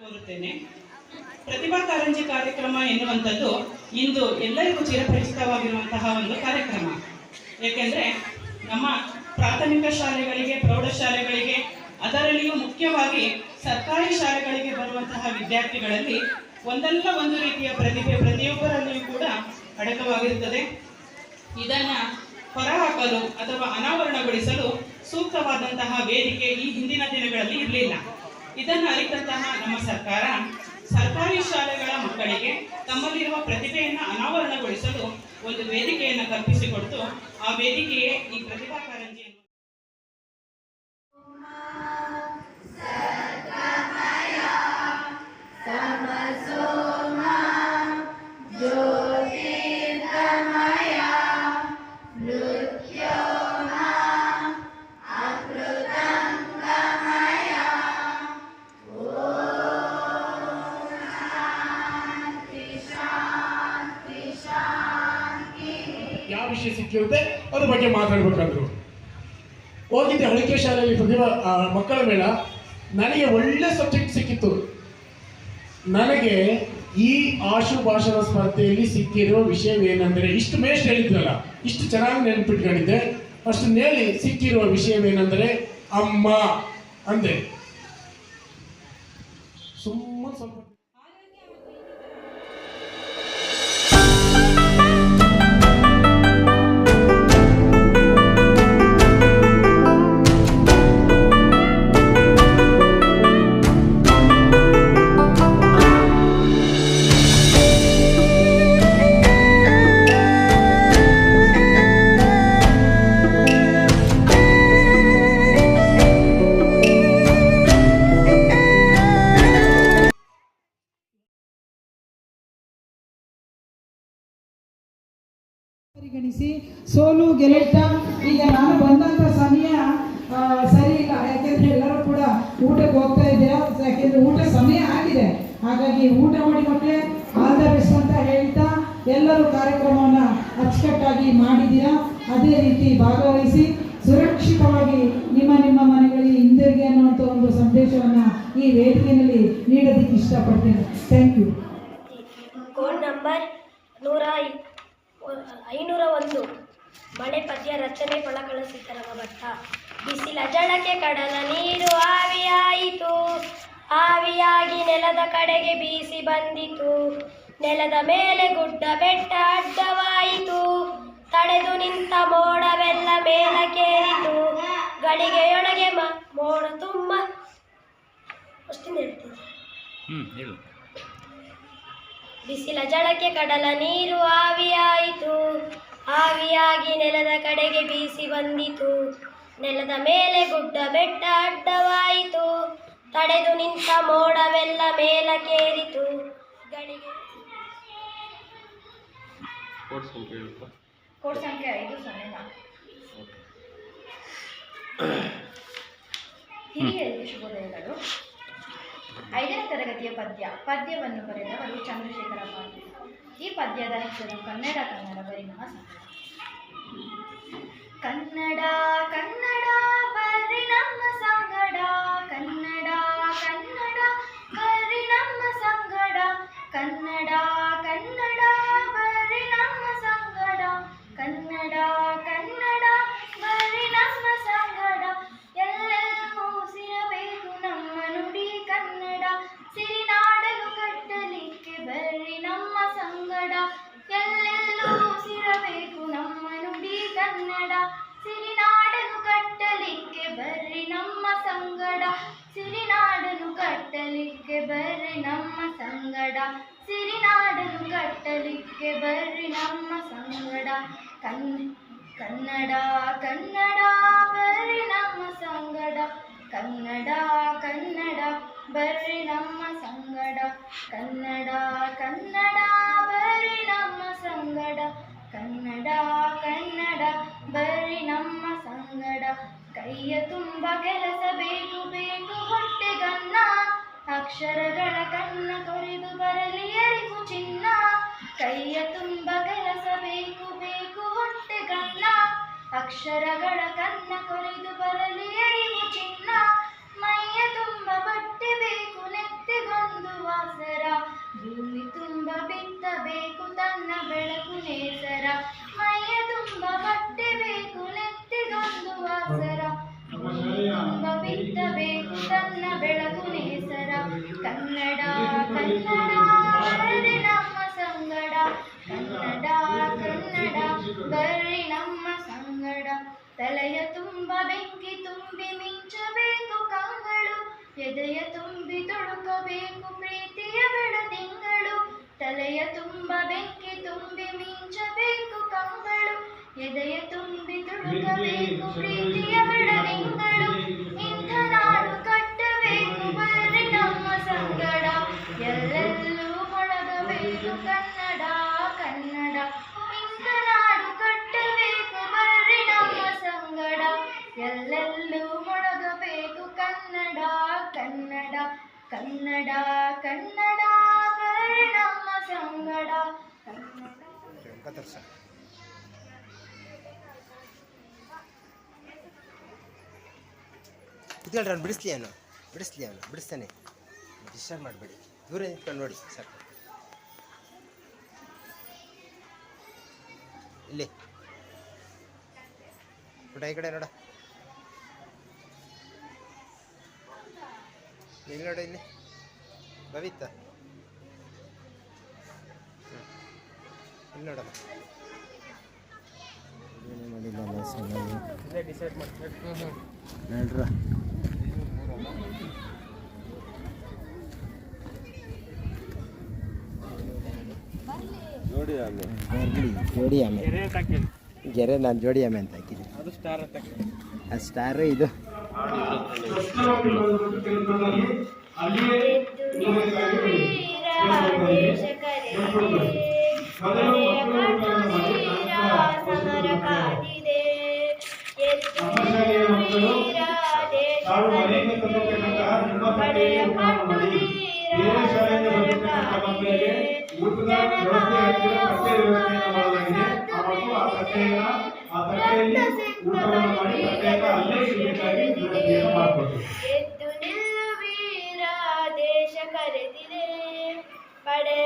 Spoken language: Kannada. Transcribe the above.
ಕೋರುತ್ತೇನೆ. ಪ್ರತಿಭಾ ಕಾರಂಜಿ ಕಾರ್ಯಕ್ರಮ ಎನ್ನುವಂಥದ್ದು ಇಂದು ಎಲ್ಲರಿಗೂ ಚಿರಪರಿಚಿತವಾಗಿರುವಂತಹ ಒಂದು ಕಾರ್ಯಕ್ರಮ. ಏಕೆಂದರೆ ನಮ್ಮ ಪ್ರಾಥಮಿಕ ಶಾಲೆಗಳಿಗೆ, ಪ್ರೌಢಶಾಲೆಗಳಿಗೆ, ಅದರಲ್ಲಿಯೂ ಮುಖ್ಯವಾಗಿ ಸರ್ಕಾರಿ ಶಾಲೆಗಳಿಗೆ ಬರುವಂತಹ ವಿದ್ಯಾರ್ಥಿಗಳಲ್ಲಿ ಒಂದಲ್ಲ ಒಂದು ರೀತಿಯ ಪ್ರತಿಭೆ ಪ್ರತಿಯೊಬ್ಬರಲ್ಲಿಯೂ ಕೂಡ ಅಡಕವಾಗಿರುತ್ತದೆ. ಇದನ್ನ ಹೊರಹಾಕಲು ಅಥವಾ ಅನಾವರಣಗೊಳಿಸಲು ಸೂಕ್ತವಾದಂತಹ ವೇದಿಕೆ ಈ ಹಿಂದಿನ ದಿನಗಳಲ್ಲಿ ಇರಲಿಲ್ಲ. ಇದನ್ನು ಅರಿತಂತಹ ನಮ್ಮ ಸರ್ಕಾರ. ಸರ್ಕಾರಿ ಶಾಲೆಗಳ ಮಕ್ಕಳಿಗೆ ತಮ್ಮಲ್ಲಿರುವ ಪ್ರತಿಭೆಯನ್ನು ಅನಾವರಣಗೊಳಿಸಲು ಒಂದು ವೇದಿಕೆಯನ್ನು ಕಲ್ಪಿಸಿಕೊಡ್ತು. ಆ ವೇದಿಕೆಯೇ ಈ ಪ್ರತಿಭಾ ವಿಷಯ ಸಿಕ್ಕಿರುತ್ತೆ, ಅದ್ರ ಬಗ್ಗೆ ಮಾತಾಡ್ಬೇಕಂದ್ರು. ಹೋಗಿದ್ದೆ ಹಳಿಕೆ ಶಾಲೆಯಲ್ಲಿ ಪ್ರತಿಭಾ ಮಕ್ಕಳ ಮೇಳ. ನನಗೆ ಒಳ್ಳೆ ಸಬ್ಜೆಕ್ಟ್ ಸಿಕ್ಕಿತ್ತು. ನನಗೆ ಈ ಆಶು ಭಾಷಣ ಸ್ಪರ್ಧೆಯಲ್ಲಿ ಸಿಕ್ಕಿರುವ ವಿಷಯವೇನೆಂದರೆ, ಇಷ್ಟು ಮೇಸ್ಟ್ ಹೇಳಿದ್ರಲ್ಲ, ಇಷ್ಟು ಚೆನ್ನಾಗಿ ನೆನಪಿಟ್ಕೊಂಡಿದ್ದೆ. ಅಷ್ಟು ನೇಳಿ ಸಿಕ್ಕಿರುವ ವಿಷಯವೇನೆಂದರೆ, ಅಮ್ಮ ಅಂದೆ. ಸುಮ್ಮನೆ ಸ್ವಲ್ಪ ಪರಿಗಣಿಸಿ. ಸೋಲು ಗೆಲುಟ ಈಗ ನಾನು ಬಂದಂಥ ಸಮಯ ಸರಿ ಇಲ್ಲ. ಯಾಕೆಂದ್ರೆ ಎಲ್ಲರೂ ಕೂಡ ಊಟಕ್ಕೆ ಹೋಗ್ತಾ ಇದ್ದೀರಾ? ಯಾಕೆಂದ್ರೆ ಊಟ ಸಮಯ ಆಗಿದೆ. ಹಾಗಾಗಿ ಊಟ ಮಾಡಿ ಆಲ್ ದ ಅಂತ ಹೇಳ್ತಾ ಎಲ್ಲರೂ ಕಾರ್ಯಕ್ರಮವನ್ನು ಅಚ್ಚುಕಟ್ಟಾಗಿ ಮಾಡಿದ್ದೀರಾ? ಅದೇ ರೀತಿ ಭಾಗವಹಿಸಿ, ಸುರಕ್ಷಿತವಾಗಿ ನಿಮ್ಮ ನಿಮ್ಮ ಮನೆಗಳಿಗೆ ಹಿಂದಿರುಗಿ ಅನ್ನುವಂಥ ಒಂದು ಸಂದೇಶವನ್ನು ಈ ವೇದಿಕೆಯಲ್ಲಿ ನೀಡೋದಕ್ಕೆ ಇಷ್ಟಪಡ್ತೇನೆ. ಥ್ಯಾಂಕ್ ಯು ಕೋಡ್ ನಂಬರ್ ನೂರ ಐನೂರ ಒಂದು ಮಳೆ ಪದ್ಯ ರಚನೆ ಕೊಳಕಳ ಸೀತಾರಾಮ ಭಟ್ಟ ಬಿಸಿಲ ಜಳಕ್ಕೆ ಕಡಲ ನೀರು ಆವಿಯಾಯಿತು. ಆವಿಯಾಗಿ ನೆಲದ ಕಡೆಗೆ ಬೀಸಿ ಬಂದಿತು. ನೆಲದ ಮೇಲೆ ಗುಡ್ಡ ಬೆಟ್ಟ ಅಡ್ಡವಾಯಿತು. ತಡೆದು ನಿಂತ ಮೋಡವೆಲ್ಲ ಮೇಲಕ್ಕೇರಿತು. ಗಳಿಗೆಯೊಳಗೆ ಮ, ಮೋಡ ತುಂಬ. ಅಷ್ಟಿನ ಹೇಳ್ತೀನಿ. ಬಿಸಿಲ ಜಳಕ್ಕೆ ಕಡಲ ನೀರು ಆವಿಯಾಯಿತು. ಆವಿಯಾಗಿ ನೆಲದ ಕಡೆಗೆ ಬೀಸಿ ಬಂದಿತು. ನೆಲದ ಮೇಲೆ ಗುಡ್ಡ ಬೆಟ್ಟ ಅಡ್ಡವಾಯಿತು. ತಡೆದು ನಿಂತ ಮೋಡವೆಲ್ಲ ಮೇಲಕ್ಕೇರಿತು ಗಡಿಗೆ ಸಂಖ್ಯೆ ಹೇಳಪ್ಪ ಕೋಡ್ ಸಂಖ್ಯೆ ಐದು ಸೊನ್ನೆ ನಾಲ್ಕು. ಹಿರಿಯರಿಗೆ ಶುಭೋದಯಗಳು ತರಗತಿಯ ಪದ್ಯ ಪದ್ಯವನ್ನು ಬರೆದವರು ಚಂದ್ರಶೇಖರ ಪಾಟೀಲ್ ಈ ಪದ್ಯದ ಹೆಸರು ಕನ್ನಡ ಕನ್ನಡ ಪರಿಣಾಮ. ಕನ್ನಡ ಕನ್ನಡ ಸಂಗಡ ಎಲ್ಲೆಲ್ಲೂ ಉಸಿರಬೇಕು ನಮ್ಮ ನುಡಿ ಕನ್ನಡ. ಸಿರಿನಾಡನು ಕಟ್ಟಲಿಕ್ಕೆ ಬರ್ರಿ ನಮ್ಮ ಸಂಗಡ. ಸಿರಿನಾಡನು ಕಟ್ಟಲಿಕ್ಕೆ ಬರ್ರಿ ನಮ್ಮ ಸಂಗಡ. ಸಿರಿನಾಡನು ಕಟ್ಟಲಿಕ್ಕೆ ಬರ್ರಿ ನಮ್ಮ ಸಂಗಡ. ಕನ್, ಕನ್ನಡ ಕನ್ನಡ, ಬರ್ರಿ ನಮ್ಮ ಸಂಗಡ. ಕನ್ನಡ ಕನ್ನಡ. ಬರ್ರಿ ನಮ್ಮ ಸಂಗಡ. ಕನ್ನಡ ಕನ್ನಡ, ಬರ್ರಿ ನಮ್ಮ ಸಂಗಡ. ಕನ್ನಡ ಕನ್ನಡ, ಬರ್ರಿ ನಮ್ಮ ಸಂಗಡ. ಕೈಯ ತುಂಬ ಕೆಲಸ ಬೇಕು ಬೇಕು ಹೊಟ್ಟೆಗನ್ನ ಅಕ್ಷರಗಳ ಕನ್ನ ಕೊರೆದು ಬರಲಿ ಎರಿಗು ಚಿನ್ನ. ಕೈಯ ತುಂಬ ಕೆಲಸ ಬೇಕು ಬೇಕು ಹೊಟ್ಟೆಗನ್ನ ಅಕ್ಷರಗಳ ಕನ್ನ ಕೊರೆದು ಬರಲಿ ಎರಿಗು ಚಿನ್ನ. ಮೈಯ ತುಂಬ ಬಟ್ಟೆ ಬಿತ್ತಬೇಕು ತನ್ನ ಬೆಳಕು ನೇಸರ ಮೈಯ ತುಂಬ ಬಟ್ಟೆ ಬೇಕು, ನೆತ್ತಿಗೊಂದು ವಾಸರ ತುಂಬ ತುಂಬ ಬಿತ್ತಬೇಕು ತನ್ನ ಬೆಳಕು ನೇಸರ ಕನ್ನಡ ಕನ್ನಡ ನಮ್ಮ ಸಂಗಡ. ಕನ್ನಡ ಕನ್ನಡ ಬರ್ರಿ ನಮ್ಮ ಸಂಗಡ. ತಲೆಯ ತುಂಬ ಬೆಂಕಿ ತುಂಬಿ ಮಿಂಚಬೇಕು, ಕಂಗಳು ಎದೆಯ ತುಂಬಿ ತೊಡಕಬೇಕು ತಲೆಯ ತುಂಬ ಬೆಂಕಿ ತುಂಬಿ ಮಿಂಚಬೇಕು ಕಂಗಳು. ಎದೆಯ ತುಂಬಿ ತುಳುಕಬೇಕು ಪ್ರೀತಿಯ ಬೆಳದಿಂಗಳು ಇಂಥ ನಾಡು ಕಟ್ಟಬೇಕು ಬರ್ರಿ ನಮ್ಮ ಸಂಗಡ. ಎಲ್ಲೆಲ್ಲೂ ಮೊಳಗಬೇಕು ಕನ್ನಡ ಕನ್ನಡ. ಇಂಥ ನಾಡು ಕಟ್ಟಬೇಕು ಬರ್ರಿ ನಮ್ಮ ಸಂಗಡ. ಎಲ್ಲೆಲ್ಲೂ ಮೊಳಗಬೇಕು ಕನ್ನಡ ಕನ್ನಡ ಕನ್ನಡ ಕನ್ನಡ. ನಮ್ಮ ಸಂಗಡ. ಕುತ್ಕೊಳ್ರಿ ಅವ್ನು ಬಿಡಿಸ್ಲಿ ಅವನು. ಬಿಡಿಸ್ಲಿ ಅವನು, ಬಿಡಿಸ್ತಾನೆ. ಡಿಸ್ಟರ್ಬ್ ಮಾಡಬೇಡಿ. ದೂರ ನಿಂತ್ಕೊಂಡು ನೋಡಿ ಸರ್ ಇಲ್ಲಿ. ನೋಡ ಈ ಕಡೆ ನೋಡ. ಇಲ್ಲಿ ನೋಡ, ಇಲ್ಲಿ. ಭವಿತ. ಜೋಡಿ ಆಮೆ. ಗೆರೆ ನಾನು ಜೋಡಿ ಆಮೆ ಅಂತ ಹಾಕಿದ್ದೀನಿ. ಅದು ಸ್ಟಾರ್ ಅಂತ ಆ ಸ್ಟಾರು ಇದು ತಾವು ಮನೆಯಿಂದ ತಂದಿರ್ತಕ್ಕಂತಹ ನಿಮ್ಮ ತಂದೆಯ ಮಾಡಿ ಬೇರೆ ಶಾಲೆಯಿಂದ ಬಂದಿರತಕ್ಕಂಥ ಮಕ್ಕಳಿಗೆ ಊಟದ ವ್ಯವಸ್ಥೆ ಹತ್ತಿರ ತಟ್ಟೆ ವ್ಯವಸ್ಥೆಯನ್ನು ಮಾಡಲಾಗಿದೆ ಆ ಮಕ್ಕಳು ಆ ತಟ್ಟೆಯನ್ನ ಆ ತಟ್ಟೆಯಲ್ಲಿ ಊಟವನ್ನು ಮಾಡಿ ತಟ್ಟೆಯನ್ನ ಅಲ್ಲೇ ವ್ಯವಸ್ಥೆಯನ್ನು ಎದ್ದು ನಿಲ್ಲು ವೀರ ದೇಶ ಕರೆದಿದೆ. ಪಡೆಯ